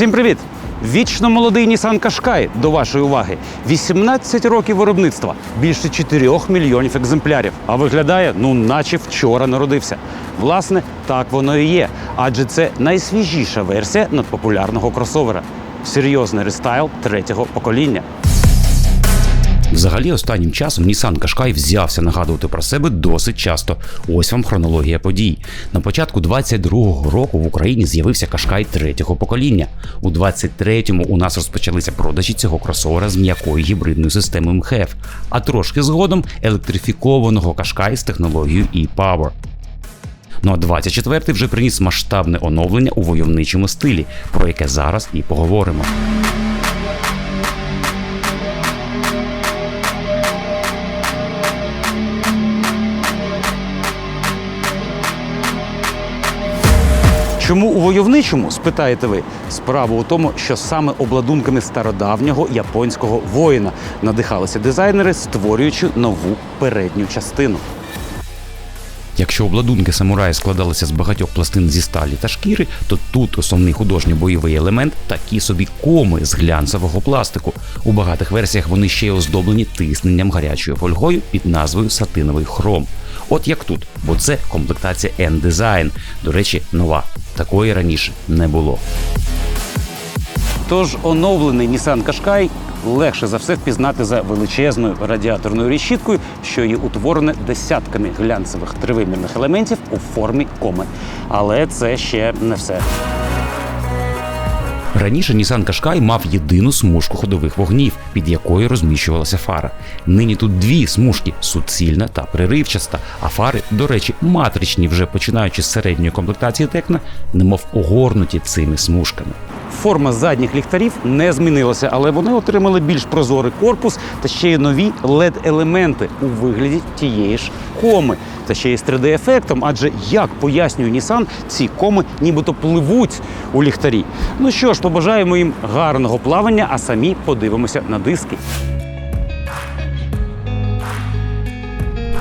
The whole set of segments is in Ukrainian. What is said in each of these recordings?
Всім привіт! Вічно молодий Nissan Qashqai до вашої уваги. 18 років виробництва, більше 4 мільйонів екземплярів. А виглядає, ну наче вчора народився. Власне, так воно і є, адже це найсвіжіша версія надпопулярного кросовера. Серйозний рестайл третього покоління. Взагалі, останнім часом Nissan Qashqai взявся нагадувати про себе досить часто. Ось вам хронологія подій. На початку 22-го року в Україні з'явився Qashqai третього покоління. У 23-му у нас розпочалися продажі цього кросовера з м'якою гібридною системою МХФ, а трошки згодом електрифікованого Qashqai з технологією e-Power. Ну а 24-й вже приніс масштабне оновлення у войовничому стилі, про яке зараз і поговоримо. Чому у войовничому, спитаєте ви? Справа у тому, що саме обладунками стародавнього японського воїна надихалися дизайнери, створюючи нову передню частину. Якщо обладунки самураї складалися з багатьох пластин зі сталі та шкіри, то тут основний художньо-бойовий елемент такі собі коми з глянцевого пластику. У багатих версіях вони ще й оздоблені тисненням гарячою фольгою під назвою сатиновий хром. От як тут, бо це комплектація N-Design. До речі, нова. Такої раніше не було. Тож оновлений Nissan Qashqai легше за все впізнати за величезною радіаторною решіткою, що є утворене десятками глянцевих тривимірних елементів у формі коми. Але це ще не все. Раніше Nissan Qashqai мав єдину смужку ходових вогнів, під якою розміщувалася фара. Нині тут дві смужки суцільна та приривчаста, а фари, до речі, матричні, вже починаючи з середньої комплектації Текна, немов огорнуті цими смужками. Форма задніх ліхтарів не змінилася, але вони отримали більш прозорий корпус та ще й нові LED-елементи у вигляді тієї ж коми. Та ще й з 3D-ефектом, адже як пояснює Nissan, ці коми нібито пливуть у ліхтарі. Ну що ж, побажаємо їм гарного плавання, а самі подивимося на диски.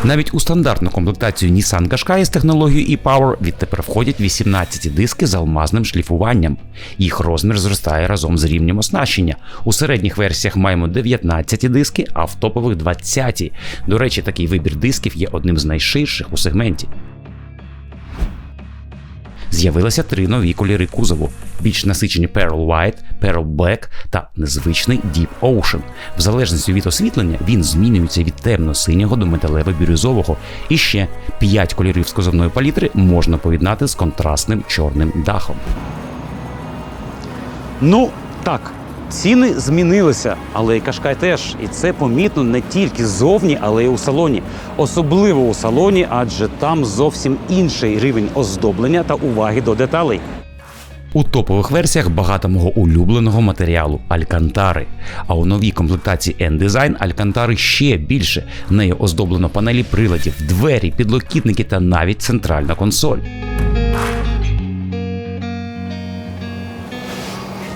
Навіть у стандартну комплектацію Nissan Qashqai з технологією e-Power відтепер входять 18 диски з алмазним шліфуванням. Їх розмір зростає разом з рівнем оснащення. У середніх версіях маємо 19 диски, а в топових 20. До речі, такий вибір дисків є одним з найширших у сегменті. З'явилися три нові кольори кузову: більш насичені Pearl White, Pearl Black та незвичний Deep Ocean. В залежності від освітлення він змінюється від темно-синього до металево-бірюзового. І ще п'ять кольорів з кузовної палітри можна поєднати з контрастним чорним дахом. Ну так. Ціни змінилися, але і Кашкай теж. І це помітно не тільки ззовні, але й у салоні. Особливо у салоні, адже там зовсім інший рівень оздоблення та уваги до деталей. У топових версіях багато мого улюбленого матеріалу алькантари. А у новій комплектації N-Design алькантари ще більше. Нею оздоблено панелі приладів, двері, підлокітники та навіть центральна консоль.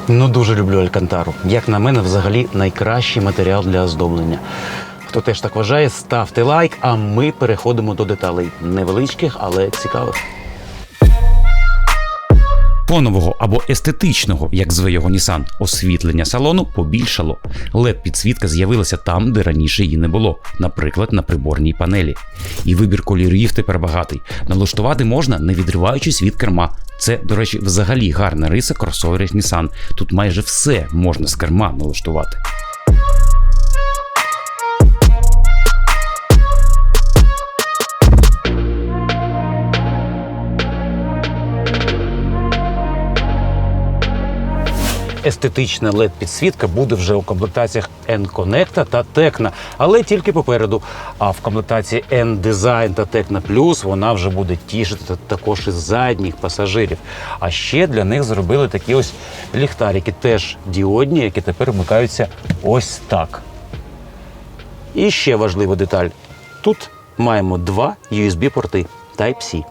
Ну, дуже люблю Алькантару. Як на мене, взагалі найкращий матеріал для оздоблення. Хто теж так вважає, ставте лайк, а ми переходимо до деталей невеличких, але цікавих. Фонового або естетичного, як зве його Nissan, освітлення салону побільшало. led підсвітка з'явилася там, де раніше її не було, наприклад, на приборній панелі. І вибір кольорів тепер багатий. Налаштувати можна, не відриваючись від керма. Це, до речі, взагалі гарна риса кросоверів Nissan. Тут майже все можна з керма налаштувати. Естетична led підсвітка буде вже у комплектаціях N-Connect та Tecna, але тільки попереду. А в комплектації N-Design та Tecna Plus вона вже буде тішити також і задніх пасажирів. А ще для них зробили такі ось ліхтарики, теж діодні, які тепер вмикаються ось так. І ще важлива деталь: тут маємо два USB-порти Type-C.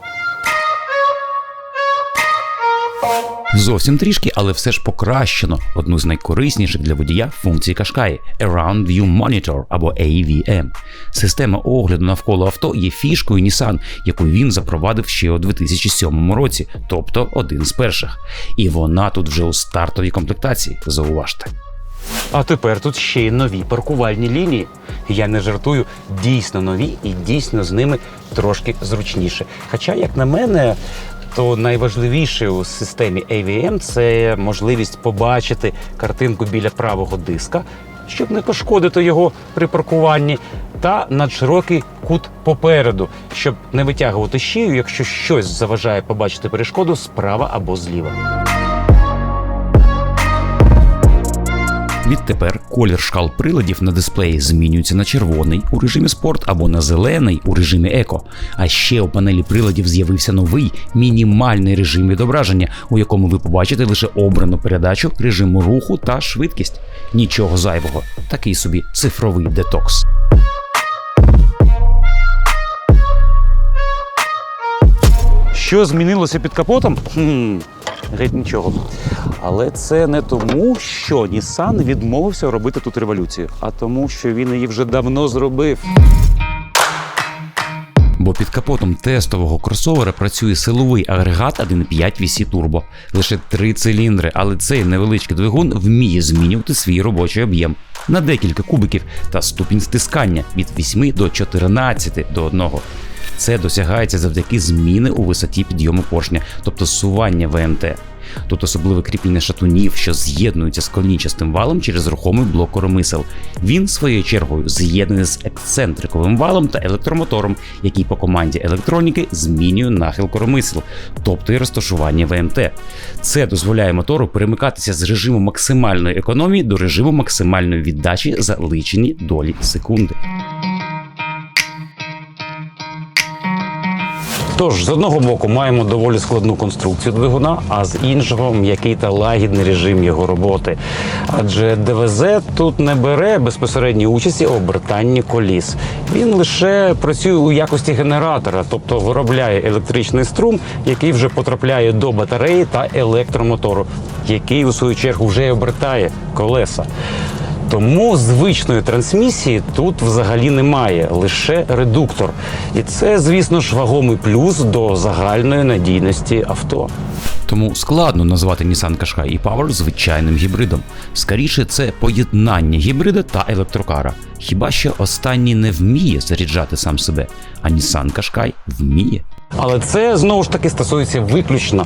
Зовсім трішки, але все ж покращено одну з найкорисніших для водія функцій Кашкаї Around View Monitor або AVM. Система огляду навколо авто є фішкою Nissan, яку він запровадив ще у 2007 році, тобто один з перших. І вона тут вже у стартовій комплектації. Зауважте. А тепер тут ще й нові паркувальні лінії. Я не жартую, дійсно нові і дійсно з ними трошки зручніше. Хоча, як на мене, то найважливіше у системі AVM – це можливість побачити картинку біля правого диска, щоб не пошкодити його при паркуванні, та надширокий кут попереду, щоб не витягувати шию, якщо щось заважає побачити перешкоду справа або зліва. Відтепер колір шкал приладів на дисплеї змінюється на червоний у режимі спорт або на зелений у режимі еко. А ще у панелі приладів з'явився новий мінімальний режим відображення, у якому ви побачите лише обрану передачу режиму руху та швидкість. Нічого зайвого, такий собі цифровий детокс. Що змінилося під капотом? Хм, геть нічого. Але це не тому, що Nissan відмовився робити тут революцію, а тому, що він її вже давно зробив. Бо під капотом тестового кросовера працює силовий агрегат 1.5 VC Turbo. Лише три циліндри, але цей невеличкий двигун вміє змінювати свій робочий об'єм на декілька кубиків та ступінь стискання від 8 до 14 до 1. Це досягається завдяки зміни у висоті підйому поршня, тобто сування ВМТ. Тут особливе кріплення шатунів, що з'єднуються з колінчастим валом через рухомий блок коромисел. Він своєю чергою з'єднаний з ексцентриковим валом та електромотором, який по команді електроніки змінює нахил коромисел, тобто і розташування ВМТ. Це дозволяє мотору перемикатися з режиму максимальної економії до режиму максимальної віддачі за личені долі секунди. Тож, з одного боку, маємо доволі складну конструкцію двигуна, а з іншого м'який та лагідний режим його роботи. Адже ДВЗ тут не бере безпосередньої участі у обертанні коліс. Він лише працює у якості генератора, тобто виробляє електричний струм, який вже потрапляє до батареї та електромотору, який у свою чергу вже обертає колеса. Тому звичної трансмісії тут взагалі немає, лише редуктор. І це, звісно ж, вагомий плюс до загальної надійності авто. Тому складно назвати Nissan Qashqai e-Power звичайним гібридом. Скоріше, це поєднання гібрида та електрокара. Хіба що останній не вміє заряджати сам себе, а Nissan Qashqai вміє. Але це знову ж таки стосується виключно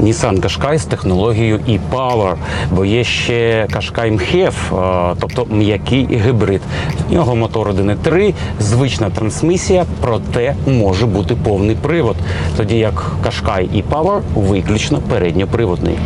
Nissan Qashqai з технологією e-Power, бо є ще Qashqai MHEV, тобто м'який гібрид. В нього мотор 1.3, звична трансмісія, проте може бути повний привод, тоді як Qashqai e-Power виключно передньоприводний.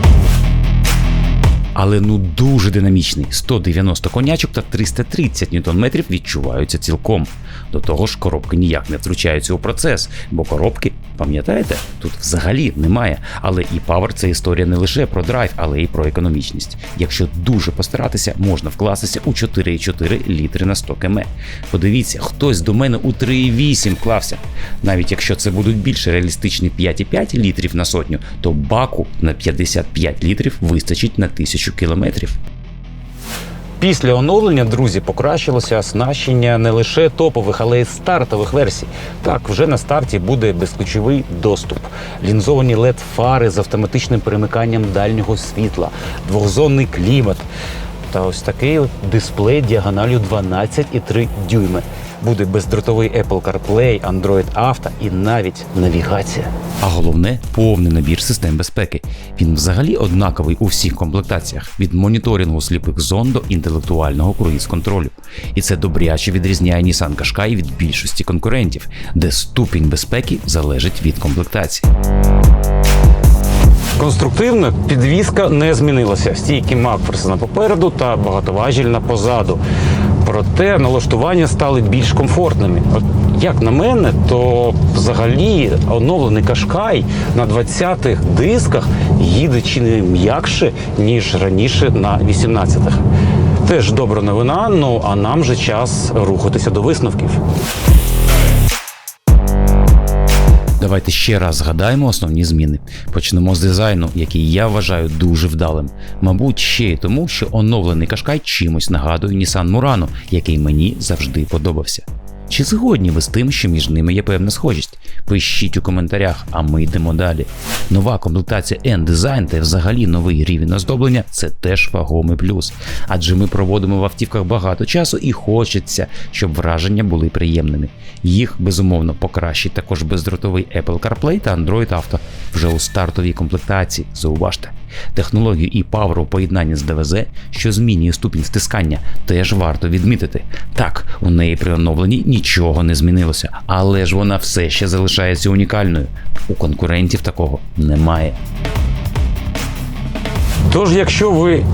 Але ну дуже динамічний. 190 конячок та 330 ньютон-метрів відчуваються цілком. До того ж, коробки ніяк не втручаються у процес, бо коробки, пам'ятаєте, тут взагалі немає. Але і Power це історія не лише про драйв, але й про економічність. Якщо дуже постаратися, можна вкластися у 4,4 літри на 100 км. Подивіться, хтось до мене у 3,8 вклався. Навіть якщо це будуть більш реалістичні 5,5 літрів на сотню, то баку на 55 літрів вистачить на 1000 кілометрів. Після оновлення, друзі, покращилося оснащення не лише топових, але й стартових версій. Так, вже на старті буде безключовий доступ, лінзовані led фари з автоматичним перемиканням дальнього світла, двохзонний клімат. Та ось такий от дисплей діагоналю 12,3 дюйми. Буде бездротовий Apple CarPlay, Android Auto і навіть навігація. А головне повний набір систем безпеки. Він взагалі однаковий у всіх комплектаціях від моніторингу сліпих зон до інтелектуального круїз-контролю. І це добряче відрізняє Nissan Qashqai від більшості конкурентів, де ступінь безпеки залежить від комплектації. Конструктивно підвізка не змінилася. Стійки Макферсона попереду та багатоважільна позаду. Проте налаштування стали більш комфортними. От як на мене, то взагалі оновлений кашкай на 20-х дисках їде чи не м'якше, ніж раніше на 18-х. Теж добра новина, ну а нам же час рухатися до висновків. Давайте ще раз згадаємо основні зміни. Почнемо з дизайну, який я вважаю дуже вдалим. Мабуть, ще й тому, що оновлений Кашкай чимось нагадує Nissan Murano, який мені завжди подобався. Чи згодні ви з тим, що між ними є певна схожість? Пишіть у коментарях, а ми йдемо далі. Нова комплектація N-Design та взагалі новий рівень оздоблення це теж вагомий плюс. Адже ми проводимо в автівках багато часу і хочеться, щоб враження були приємними. Їх безумовно покращить також бездротовий Apple CarPlay та Android Auto вже у стартовій комплектації. Зауважте. Технологію і Power у поєднанні з ДВЗ, що змінює ступінь стискання, теж варто відмітити. Так, у неї при оновленні нічого не змінилося, але ж вона все ще залишається унікальною. У конкурентів такого немає. Тож, якщо ви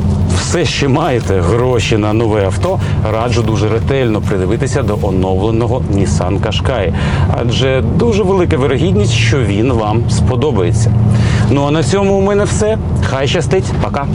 все ще маєте гроші на нове авто, раджу дуже ретельно придивитися до оновленого Nissan Qashqai, адже дуже велика вирогідність, що він вам сподобається. Ну а на цьому у мене все. Хай щастить, пока.